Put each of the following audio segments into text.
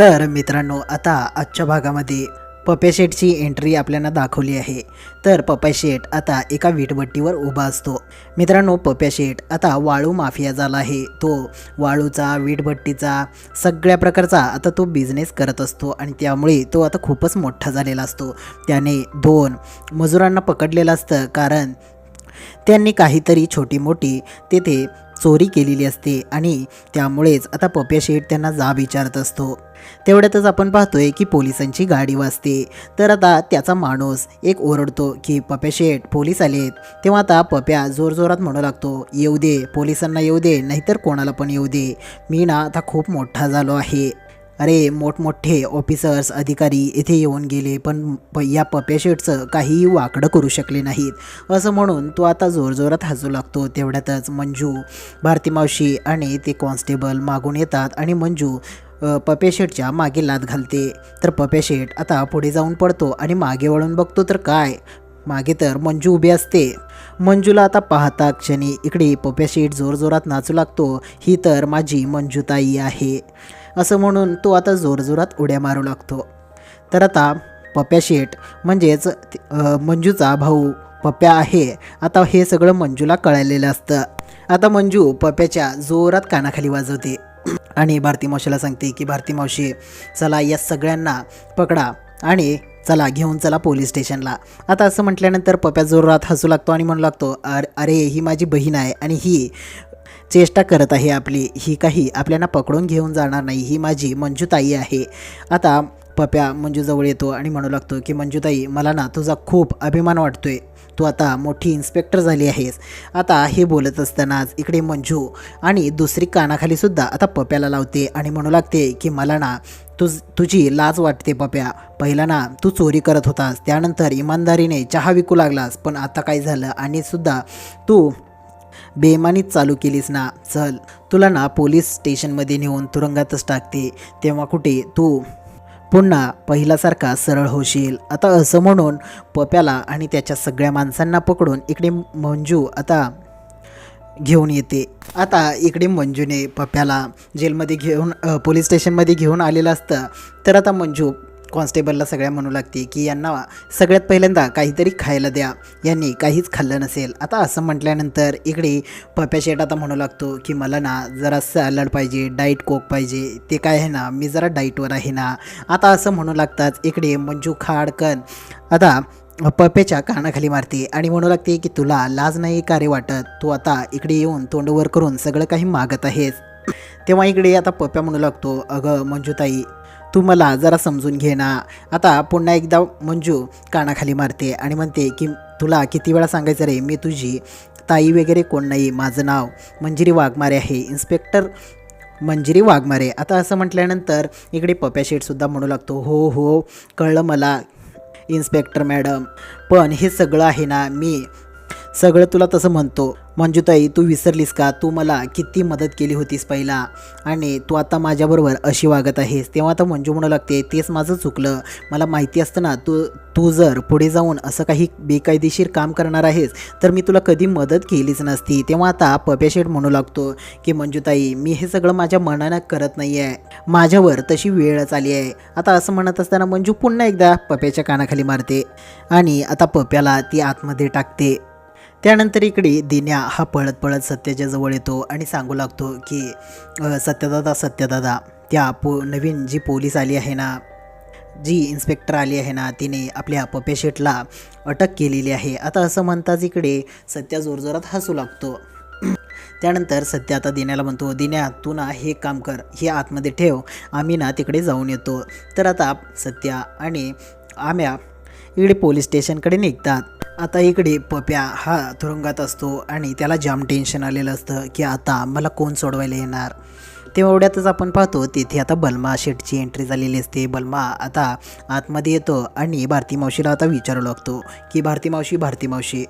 तर मित्रांनो आता आजच्या भागामध्ये पप्याशेटची एंट्री आपल्याला दाखवली आहे. तर पप्याशेट आता एका वीटभट्टीवर उभा असतो. मित्रांनो पप्याशेट आता वाळू माफिया झाला आहे. तो वाळूचा वीटभट्टीचा सगळ्या प्रकारचा आता तो बिझनेस करत असतो आणि त्यामुळे तो आता खूपच मोठा झालेला असतो. त्याने दोन मजुरांना पकडलेलं असतं कारण त्यांनी काहीतरी छोटी मोठी तेथे चोरी केलेली असते आणि त्यामुळेच आता पप्या शेठ त्यांना जाब विचारत असतो. तेवढ्यातच आपण पाहतोय की पोलिसांची गाडी वाजते. तर आता त्याचा माणूस एक ओरडतो की पप्या शेठ पोलीस आलेत. तेव्हा आता पप्या जोरजोरात म्हणू लागतो येऊ दे पोलिसांना येऊ दे नाहीतर कोणाला पण येऊ दे. मी ना आता खूप मोठा झालो आहे. अरे मोठमोठे ऑफिसर्स अधिकारी इथे येऊन गेले पण प या पप्या काहीही वाकडं करू शकले नाहीत. असं म्हणून तो आता जोरजोरात हसू लागतो. तेवढ्यातच मंजू भारती मावशी आणि ते कॉन्स्टेबल मागून येतात आणि मंजू पपेशेटच्या मागे लात घालते. तर पपेशेट आता पुढे जाऊन पडतो आणि मागे वळून बघतो तर काय? मागे तर मंजू उभी असते. मंजूला आता पाहता क्षणी इकडे पपेशेट जोरजोरात नाचू लागतो. ही तर माझी मंजूताई आहे. असं म्हणून तो आता जोरजोरात उड्या मारू लागतो. तर आता पप्या शेठ म्हणजेच मंजूचा भाऊ पप्या आहे. आता हे सगळं मंजूला कळलेलं असतं. आता मंजू पप्याच्या जोरात कानाखाली वाजवते. आणि भारती मावशीला सांगते की भारती मावशी चला या सगळ्यांना पकडा आणि चला घेऊन चला पोलीस स्टेशनला. आता असं म्हटल्यानंतर पप्या जोरात हसू लागतो आणि म्हणू लागतो अर अरे ही माझी बहीण आहे आणि ही चेष्टा करत आहे आपली. ही काही आपल्याला पकडून घेऊन जाणार नाही. ही माझी मंजूताई आहे. आता पप्या मंजूजवळ येतो आणि म्हणू लागतो की मंजूताई मला ना तुझा खूप अभिमान वाटतोय. तू आता मोठी इन्स्पेक्टर झाली आहेस. आता हे बोलत असतानाच इकडे मंजू आणि दुसरी कानाखाली सुद्धा आता पप्याला लावते आणि म्हणू लागते की मला ना तुझ तुझी लाज वाटते पप्या. पहिला ना तू चोरी करत होतास. त्यानंतर इमानदारीने चहा विकू लागलास. पण आता काय झालं? आणि सुद्धा तू बेमानीत चालू केलीस ना चल. तुला ना पोलीस स्टेशनमध्ये नेऊन तुरुंगातच टाकते. तेव्हा कुठे? तू. पुन्हा पहिल्यासारखा सरळ होशील. आता असं म्हणून पप्याला आणि त्याच्या सगळ्या माणसांना पकडून इकडे मंजू आता घेऊन येते. आता इकडे मंजूने पप्याला जेलमध्ये घेऊन पोलीस स्टेशनमध्ये घेऊन आलेलं असतं. तर आता मंजू कॉन्स्टेबलला सगळ्या म्हणू लागते की यांना सगळ्यात पहिल्यांदा काहीतरी खायला द्या. यांनी काहीच खाल्लं नसेल. आता असं म्हटल्यानंतर इकडे पप्या शेट आता म्हणू लागतो की मला ना जरा सॅलड पाहिजे डाईट कोक पाहिजे. ते काय आहे ना मी जरा डाईटवर आहे ना. आता असं म्हणू लागताच इकडे मंजू खाडकन आता पप्याच्या कानाखाली मारते आणि म्हणू लागते की तुला लाज नाही का रे वाटत? तू आता इकडे येऊन तोंडवर करून सगळं काही मागत आहेस. तेव्हा इकडे आता पप्या म्हणू लागतो अगं मंजूताई तू मला जरा समजून घे ना. आता पुन्हा एकदा मंजू कानाखाली मारते आणि म्हणते की तुला किती वेळा सांगायचं रे? मी तुझी ताई वगैरे कोण नाही? माझं नाव मंजिरी वाघमारे आहे. इन्स्पेक्टर मंजिरी वाघमारे. आता असं म्हटल्यानंतर इकडे पप्या शेठसुद्धा म्हणू लागतो हो हो कळलं मला इन्स्पेक्टर मॅडम. पण हे सगळं आहे ना मी सगळं तुला तसं म्हणतो. मंजूताई तू विसरलीस का? तू मला किती मदत केली होतीस पहिला. आणि तू आता माझ्याबरोबर अशी वागत आहेस. तेव्हा आता मंजू म्हणू लागते तेच माझं चुकलं. मला माहिती असतं ना तू तू जर पुढे जाऊन असं काही बेकायदेशीर काम करणार आहेस तर मी तुला कधी मदत केलीच नसती. तेव्हा आता पप्याशेट म्हणू लागतो की मंजूताई मी हे सगळं माझ्या मनानं करत नाही आहे माझ्यावर तशी वेळच आली आहे. आता असं म्हणत असताना मंजू पुन्हा एकदा पप्याच्या कानाखाली मारते. आणि आता पप्याला ती आतमध्ये टाकते. त्यानंतर इकडे दिन्या हा पळत पळत सत्याच्या जवळ येतो आणि सांगू लागतो की सत्यदादा सत्यदादा त्या पो नवीन जी पोलीस आली आहे ना जी इन्स्पेक्टर आली आहे ना तिने आपल्या पप्या शेटला अटक केलेली आहे. आता असं म्हणताच इकडे सत्या जोरजोरात हसू लागतो. त्यानंतर सत्या आता दिन्याला म्हणतो दिन्या तू ना हे काम कर हे आतमध्ये ठेव आम्ही ना तिकडे जाऊन येतो. तर आता सत्या आणि आम्या इकडे पोलीस स्टेशनकडे निघतात. आता इकडे पप्या हा तुरुंगात असतो आणि त्याला जाम टेन्शन आलेलं असतं की आता मला कोण सोडवायला येणार? तेवढ्यातच आपण पाहतो तिथे आता बलमा शेटची एंट्री झालेली असते. बलमा आता आतमध्ये येतो आणि भारती मावशीला आता विचारू लागतो की भारती मावशी भारती मावशी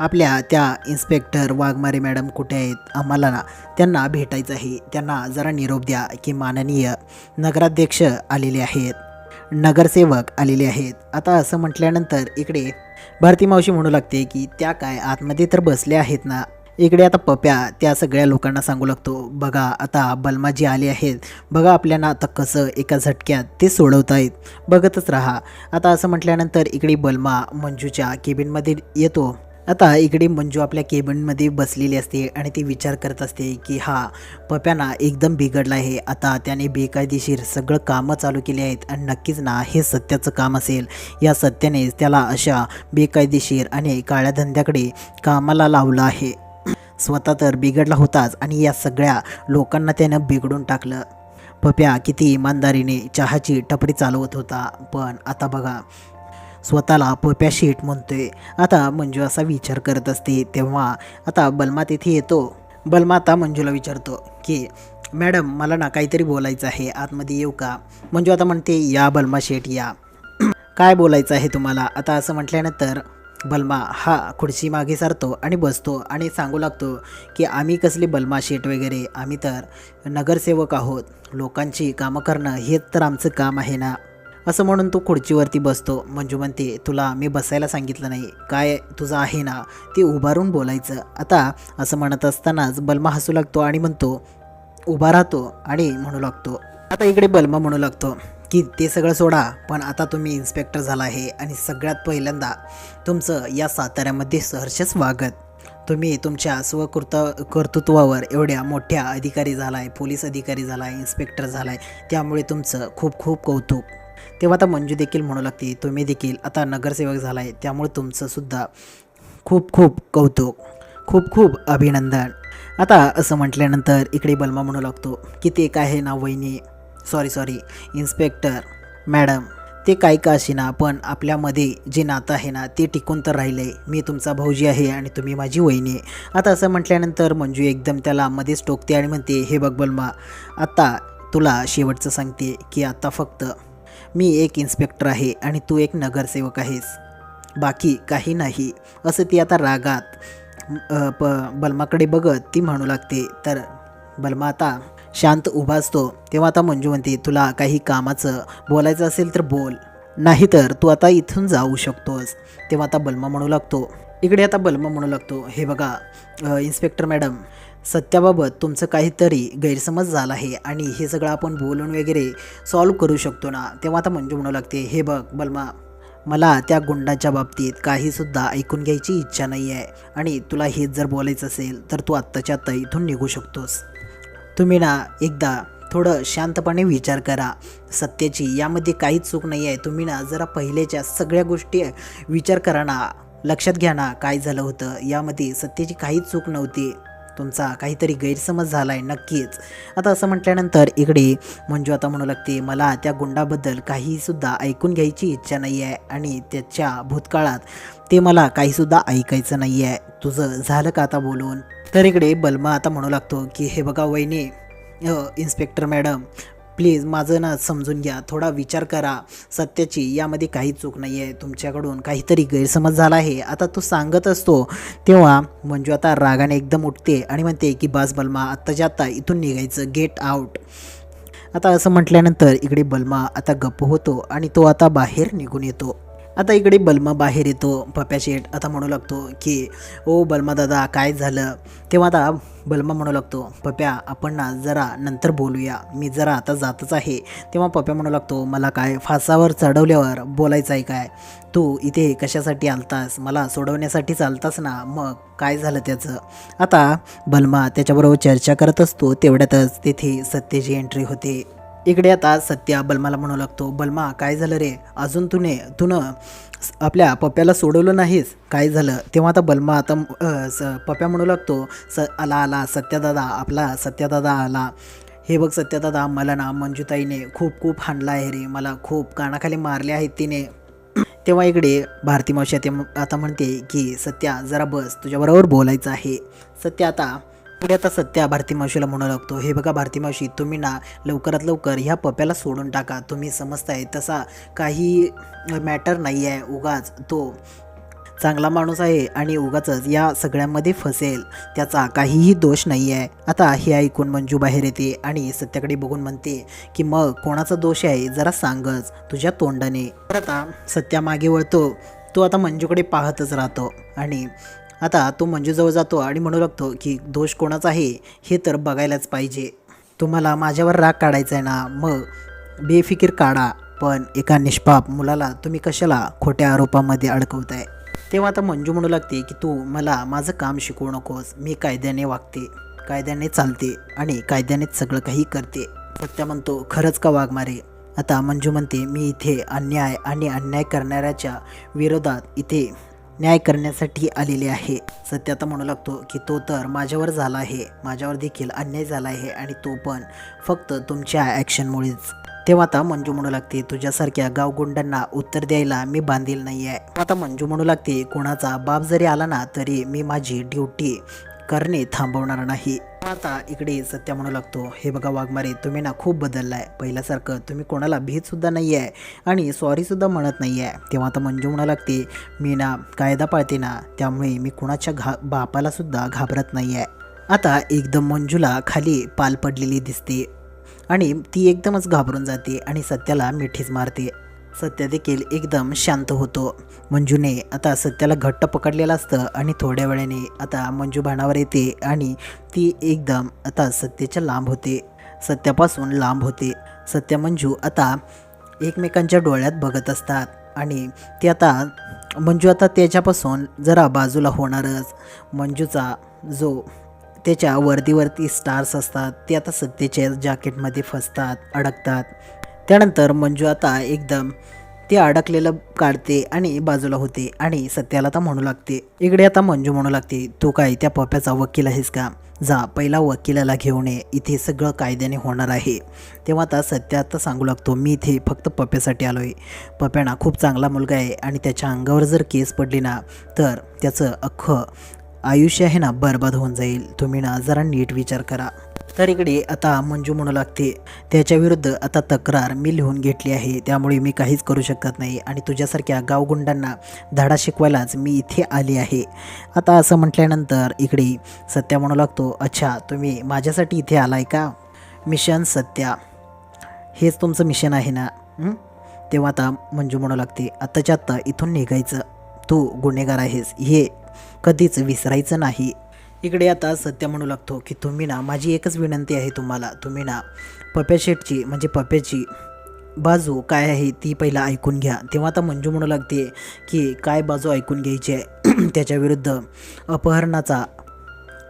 आपल्या त्या इन्स्पेक्टर वाघमारे मॅडम कुठे आहेत? आम्हाला ना त्यांना भेटायचं आहे. त्यांना जरा निरोप द्या की माननीय नगराध्यक्ष आलेले आहेत. नगरसेवक आलेले आहेत. आता असं म्हटल्यानंतर इकडे भारती मावशी म्हणू लागते की त्या काय आतमध्ये तर बसल्या आहेत ना? इकडे आता पप्या त्या सगळ्या लोकांना सांगू लागतो बघा आता बलमा जी आले आहेत. बघा आपल्याला आता कसं एका झटक्यात ते सोडवता येत बघतच राहा. आता असं म्हटल्यानंतर इकडे बलमा मंजूच्या केबिनमध्ये येतो. आता इकडे मंजू आपल्या केबिनमध्ये बसलेली असते आणि ती विचार करत असते की हा पप्याना एकदम बिघडला आहे. आता त्याने बेकायदेशीर सगळं कामं चालू केली आहेत आणि नक्कीच ना हे सत्याचं काम असेल. या सत्यानेच त्याला अशा बेकायदेशीर आणि काळ्या धंद्याकडे कामाला लावलं आहे. स्वतः तर बिघडला होताच आणि या सगळ्या लोकांना त्यानं बिघडून टाकलं. पप्या किती इमानदारीने चहाची टपरी चालवत होता. पण आता बघा स्वतःला पप्या शेट म्हणतोय. आता मंजू असा विचार करत असते तेव्हा आता बलमा तिथे येतो. बलमा आता मंजूला विचारतो की मॅडम मला ना काहीतरी बोलायचं आहे आतमध्ये येऊ का? मंजू आता म्हणते या बलमा शेट या. काय बोलायचं आहे तुम्हाला? आता असं म्हटल्यानंतर बलमा हा खुर्ची मागे सारतो आणि बसतो आणि सांगू लागतो की आम्ही कसले बलमा शेट वगैरे? आम्ही तर नगरसेवक आहोत. लोकांची कामं करणं हेच तर आमचं काम आहे ना. असं म्हणून तो खुर्चीवरती बसतो. मंजू म्हणते तुला मी बसायला सांगितलं नाही. काय तुझं आहे ना? ते उभारून बोलायचं. आता असं म्हणत असतानाच बलमा हसू लागतो आणि म्हणतो उभा राहतो आणि म्हणू लागतो. आता इकडे बलमा म्हणू लागतो की ते सगळं सोडा पण आता तुम्ही इन्स्पेक्टर झाला आहे आणि सगळ्यात पहिल्यांदा तुमचं या साताऱ्यामध्ये सहर्ष स्वागत तुम्ही तुमच्या स्वकृत कर्तृत्वावर एवढ्या मोठ्या अधिकारी झाला आहे पोलीस अधिकारी झाला आहे इन्स्पेक्टर झाला आहे त्यामुळे तुमचं खूप खूप कौतुक. तेव्हा आता मंजू देखील म्हणू लागते तुम्ही देखील आता नगरसेवक झाला आहे त्यामुळे तुमचंसुद्धा खूप खूप कौतुक खूप खूप अभिनंदन. आता असं म्हटल्यानंतर इकडे बलमा म्हणू लागतो की ते काय आहे ना वहिनी? सॉरी सॉरी इन्स्पेक्टर मॅडम ते काय का असेना पण आपल्यामध्ये जे नातं आहे ना ते टिकून तर राहिले मी तुमचा भाऊजी आहे आणि तुम्ही माझी वहिनी. आता असं म्हटल्यानंतर मंजू एकदम त्याला मध्येच टोकते आणि म्हणते हे बघ बलमा आत्ता तुला शेवटचं सांगते की आत्ता फक्त मी एक इन्स्पेक्टर आहे आणि तू एक नगरसेवक आहेस. बाकी काही नाही. असं ती आता रागात प बलमाकडे बघत ती म्हणू लागते तर बलमा आता शांत उभा असतो. तेव्हा आता मंजू म्हणते तुला काही कामाचं बोलायचं असेल तर बोल. नाहीतर तू आता इथून जाऊ शकतोस. तेव्हा आता बलमा म्हणू लागतो इकडे आता बलमा म्हणू लागतो. हे बघा इन्स्पेक्टर मॅडम सत्याबाबत तुमचं काहीतरी गैरसमज झाला आहे आणि हे सगळं आपण बोलून वगैरे सॉल्व करू शकतो ना? तेव्हा आता मंजू म्हणू लागते हे बघ बलमा मला त्या गुंडाच्या बाबतीत काहीसुद्धा ऐकून घ्यायची इच्छा नाही आहे आणि तुला हेच जर बोलायचं असेल तर तू आत्ताच्या आत्ता इथून निघू शकतोस. तुम्ही ना एकदा थोडं शांतपणे विचार करा. सत्याची यामध्ये काहीच चूक नाही आहे तुम्ही ना जरा पहिलेच्या सगळ्या गोष्टी विचार करा ना. लक्षात घ्या ना काय झालं होतं? यामध्ये सत्याची काहीच चूक नव्हती. तुमचा काहीतरी गैरसमज झाला आहे नक्कीच. आता असं म्हटल्यानंतर इकडे मंजू आता म्हणू लागते मला त्या गुंडाबद्दल काहीसुद्धा ऐकून घ्यायची इच्छा नाही आहे आणि त्याच्या भूतकाळात ते मला काहीसुद्धा ऐकायचं नाही आहे तुझं झालं का आता बोलून? तर इकडे बलमा आता म्हणू लागतो की हे बघा वहिनी इन्स्पेक्टर मॅडम प्लीज माझं ना समजून घ्या. थोडा विचार करा. सत्याची यामध्ये काही चूक नाही आहे तुमच्याकडून काहीतरी गैरसमज झाला आहे. आता तो सांगत असतो तेव्हा मंजू आता रागाने एकदम उठते आणि म्हणते की बास बलमा आत्ताच्या आत्ता इथून निघायचं. गेट आउट आता असं म्हटल्यानंतर इकडे बलमा आता गप्प होतो आणि तो आता बाहेर निघून येतो. आता इकडे बलमा बाहेर येतो पप्या शेठ आता म्हणू लागतो की ओ बलमा दादा काय झालं? तेव्हा आता बलमा म्हणू लागतो पप्या आपण ना जरा नंतर बोलूया. मी जरा आता जातच आहे. तेव्हा पप्या म्हणू लागतो मला काय फासावर चढवल्यावर बोलायचं आहे काय? तू इथे कशासाठी आलतास? मला सोडवण्यासाठीच आलतास ना? मग काय झालं त्याचं? आता बलमा त्याच्याबरोबर चर्चा करत असतो तेवढ्यातच तेथे सत्तेची एंट्री होते. इकडे आता सत्या बलमाला म्हणू लागतो. बलमा काय झालं रे? अजून तुने तुनं आपल्या पप्प्याला सोडवलं नाहीस? काय झालं? तेव्हा आता बलमा आता स पप्प्या म्हणू लागतो स आला आला सत्यादादा आपला सत्यादादा आला. हे बघ सत्यादादा मला ना मंजुताईने खूप खूप हाणला आहे रे. मला खूप कानाखाली मारले आहेत तिने. तेव्हा इकडे भारती मावशी आता म्हणते की सत्या जरा बस तुझ्याबरोबर बोलायचं आहे. सत्या आता पुढे आता सत्या भारती मावशीला म्हणू लागतो हे बघा भारती मावशी तुम्ही ना लवकरात लवकर ह्या पप्याला सोडून टाका. तुम्ही समजताय तसा काही मॅटर नाही आहे उगाच. तो चांगला माणूस आहे आणि उगाचच या सगळ्यांमध्ये फसेल. त्याचा काहीही दोष नाही आहे आता हे ऐकून मंजू बाहेर येते आणि सत्याकडे बघून म्हणते की मग कोणाचा दोष आहे? जरा सांगच तुझ्या तोंडाने. तर आता सत्या मागे वळतो. तो आता मंजूकडे पाहतच राहतो आणि आता तो मंजूजवळ जातो आणि म्हणू लागतो की दोष कोणाचा आहे हे तर बघायलाच पाहिजे. तुम्हाला माझ्यावर राग काढायचा आहे ना मग बेफिकीर काढा. पण एका निष्पाप मुलाला तुम्ही कशाला खोट्या आरोपामध्ये अडकवताय? तेव्हा आता मंजू म्हणू लागते की तू मला माझं काम शिकवू नकोस मी कायद्याने वागते कायद्याने चालते आणि कायद्यानेच सगळं काही करते. सत्या म्हणतो खरंच का वाघ मारे? आता मंजू म्हणते मी इथे अन्याय आणि अन्याय करणाऱ्याच्या विरोधात इथे न्याय करण्यासाठी आलेले आहे. सत्य आता म्हणू लागतो की तो तर माझ्यावर झाला आहे. माझ्यावर देखील अन्याय झाला आहे आणि तो पण फक्त तुमच्या ॲक्शनमुळेच. तेव्हा आता मंजू म्हणू लागते तुझ्यासारख्या गावगुंडांना उत्तर द्यायला मी बांधील नाही आहे आता मंजू म्हणू लागते कोणाचा बाप जरी आला ना तरी मी माझी ड्युटी करणे थांबवणार नाही. आता इकडे सत्या म्हणू लागतो. हे बघा वाघमारे तुम्ही ना खूप बदललाय. पहिल्यासारखं तुम्ही कोणाला भीतसुद्धा नाही आहे आणि सॉरीसुद्धा म्हणत नाही आहे तेव्हा आता मंजू म्हणू लागते मी ना कायदा पाळते ना त्यामुळे मी कुणाच्या घा बापालासुद्धा घाबरत नाही आहे आता एकदम मंजूला खाली पाल पडलेली दिसते आणि ती एकदमच घाबरून जाते आणि सत्याला मिठीच मारते. सत्य देखील एकदम शांत होतो. मंजूने आता सत्याला घट्ट पकडलेलं असतं आणि थोड्या वेळाने आता मंजू भाणावर येते आणि ती एकदम आता सत्याच्या लांब होते. सत्यापासून लांब होते. सत्य मंजू आता एकमेकांच्या डोळ्यात बघत असतात आणि ते आता मंजू आता त्याच्यापासून जरा बाजूला होणारच. मंजूचा जो त्याच्या वर्दीवरती स्टार्स असतात ते आता सत्तेच्या जॅकेटमध्ये फसतात अडकतात. त्यानंतर मंजू आता एकदम ते अडकलेलं काढते आणि बाजूला होते आणि सत्याला आता म्हणू लागते. इकडे आता मंजू म्हणू लागते तू काय त्या पप्याचा वकील आहेस का? जा पहिला वकिलाला घेऊन ये. इथे सगळं कायद्याने होणार आहे. तेव्हा आता सत्या आता सांगू लागतो मी इथे फक्त पप्यासाठी आलो आहे पप्याना खूप चांगला मुलगा आहे आणि त्याच्या अंगावर जर केस पडली ना तर त्याचं अख्खं आयुष्य आहे ना बरबाद होऊन जाईल. तुम्ही ना जरा नीट विचार करा. तर इकडे आता मंजू म्हणू लागते त्याच्या विरुद्ध आता तक्रार मी लिहून घेतली आहे त्यामुळे मी काहीच करू शकत नाही आणि तुझ्यासारख्या गावगुंडांना धडा शिकवायलाच मी इथे आली आहे. आता असं म्हटल्यानंतर इकडे सत्या म्हणू लागतो अच्छा तुम्ही माझ्यासाठी इथे आलाय का? मिशन सत्या. हेच तुमचं मिशन आहे ना? तेव्हा आता मंजू म्हणू लागते आत्ताच्या आत्ता इथून निघायचं तू गुन्हेगार आहेस हे कधीच विसरायचं नाही. इकडे आता सत्य म्हणू लागतो की तुम्ही ना माझी एकच विनंती आहे तुम्हाला. तुम्ही ना पप्या शेटची म्हणजे पप्याची बाजू काय आहे ती पहिला ऐकून घ्या. तेव्हा आता मंजू म्हणू लागते की काय बाजू ऐकून घ्यायची आहे? त्याच्या विरुद्ध अपहरणाचा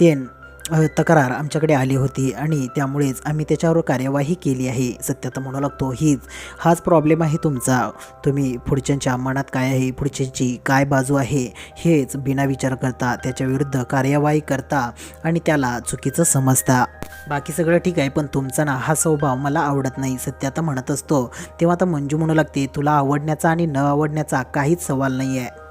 तेन तक्रार आमच्याकडे आली होती आणि त्यामुळेच आम्ही त्याच्यावर कार्यवाही केली आहे. सत्यता म्हणू लागतो हीच हाच प्रॉब्लेम आहे तुमचा. तुम्ही पुढच्यांच्या मनात काय आहे पुढच्याची काय बाजू आहे हेच बिना विचार करता त्याच्या विरुद्ध कार्यवाही करता आणि त्याला चुकीचं समजता. बाकी सगळं ठीक आहे पण तुमचा ना हा स्वभाव मला आवडत नाही. सत्य म्हणत असतो. तेव्हा आता मंजू म्हणू लागते तुला आवडण्याचा आणि न आवडण्याचा काहीच सवाल नाही आहे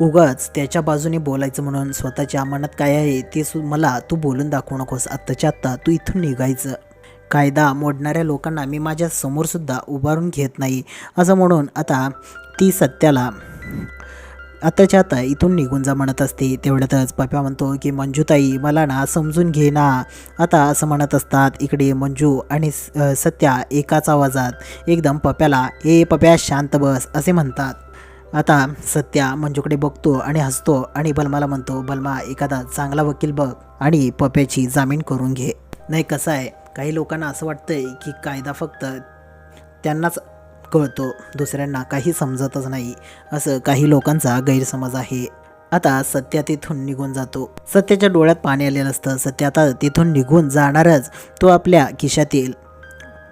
उगाच त्याच्या बाजूने बोलायचं म्हणून स्वतःच्या मनात काय आहे ते सु मला तू बोलून दाखवू नकोस. आत्ताच्या आत्ता तू इथून निघायचं. कायदा मोडणाऱ्या लोकांना मी माझ्या समोरसुद्धा उभारून घेत नाही. असं म्हणून आता ती सत्याला आत्ताच्या आता इथून निघून जा म्हणत असते. तेवढ्यातच पप्या म्हणतो की मंजूताई मला ना समजून घे ना. आता असं म्हणत असतात इकडे मंजू आणि स- सत्या एकाच आवाजात. एकदम पप्याला ए पप्या शांत बस असे म्हणतात. आता सत्या मंजूकडे बघतो आणि हसतो आणि बलमाला म्हणतो बलमा एखादा चांगला वकील बघ आणि पप्याची जामीन करून घे. नाही कसं आहे? काही लोकांना असं वाटतंय की कायदा फक्त त्यांनाच कळतो दुसऱ्यांना काही समजतच नाही असं काही लोकांचा गैरसमज आहे. आता सत्या तिथून निघून जातो. सत्याच्या डोळ्यात पाणी आलेलं असतं. सत्य आता तिथून निघून जाणारच. तो आपल्या खिशातील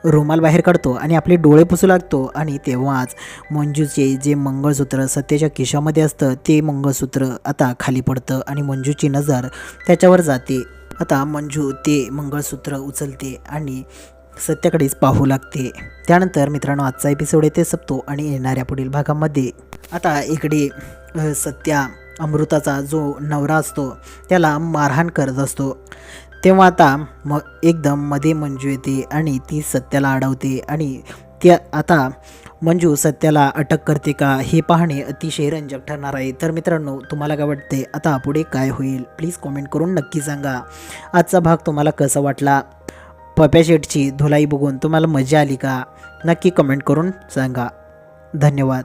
रुमाल बाहेर काढतो आणि आपले डोळे पुसू लागतो. आणि तेव्हाच मंजूचे जे मंगळसूत्र सत्याच्या खिशामध्ये असतं ते मंगळसूत्र आता खाली पडतं आणि मंजूची नजर त्याच्यावर जाते. आता मंजू ते मंगळसूत्र उचलते आणि सत्याकडेच पाहू लागते. त्यानंतर मित्रांनो आजचा एपिसोड येथे संपतो आणि येणाऱ्या पुढील भागामध्ये. आता इकडे सत्या अमृताचा जो नवरा असतो त्याला मारहाण करत असतो. तेव्हा आता मग एकदम मध्ये मंजू येते आणि ती सत्याला अडवते आणि त्या आता मंजू सत्याला अटक करते का हे पाहणे अतिशय रंजक ठरणार आहे. तर मित्रांनो तुम्हाला काय वाटते आता पुढे काय होईल? प्लीज कॉमेंट करून नक्की सांगा. आजचा भाग तुम्हाला कसा वाटला? पप्या शेटची धुलाई बघून तुम्हाला मजा आली का? नक्की कमेंट करून सांगा. धन्यवाद.